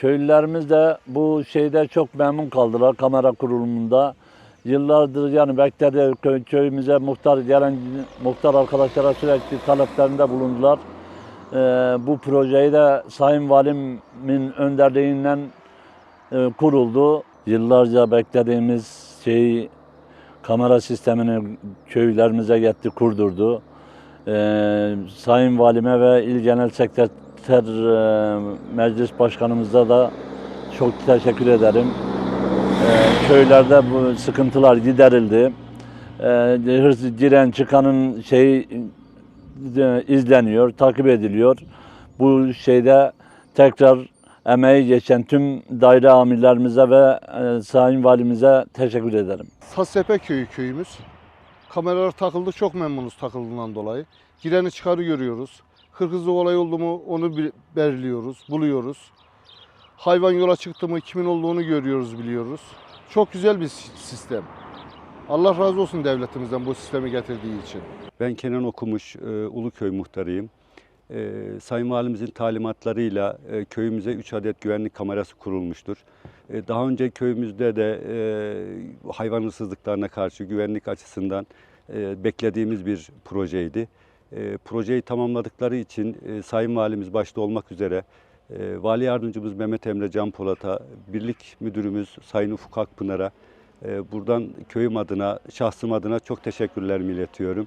Köylülerimiz de bu şeyde çok memnun kaldılar kamera kurulumunda. Yıllardır yani bekledi köy- köyümüze muhtar gelen muhtar arkadaşlara sürekli taleplerinde bulundular. Ee, bu projeyi de Sayın Valimin önderliğinden e, kuruldu. Yıllarca beklediğimiz şeyi kamera sistemini köylerimize getti, kurdurdu. Ee, Sayın Valime ve İl Genel Sekreter e, Meclis Başkanımıza da çok teşekkür ederim. Ee, köylerde bu sıkıntılar giderildi. Ee, hırsız giren çıkanın şeyi e, izleniyor, takip ediliyor. Bu şeyde tekrar emeği geçen tüm daire amirlerimize ve e, Sayın Valimize teşekkür ederim. Sasepe köyü köyümüz. Kameralar takıldı çok memnunuz takıldığından dolayı. Gireni çıkarı görüyoruz. Hırsızlık olay oldu mu onu belirliyoruz, buluyoruz. Hayvan yola çıktı mı kimin olduğunu görüyoruz, biliyoruz. Çok güzel bir si- sistem. Allah razı olsun devletimizden bu sistemi getirdiği için. Ben Kenan Okumuş, e, Uluköy muhtarıyım. E, Sayın Valimizin talimatlarıyla e, köyümüze 3 adet güvenlik kamerası kurulmuştur. Daha önce köyümüzde de hayvan hırsızlıklarına karşı güvenlik açısından beklediğimiz bir projeydi. E, projeyi tamamladıkları için e, Sayın Valimiz başta olmak üzere e, Vali Yardımcımız Mehmet Emre Can Polat'a, Birlik Müdürümüz Sayın Ufuk Akpınar'a e, buradan köyüm adına, şahsım adına çok teşekkürlerimi iletiyorum.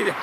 きれ。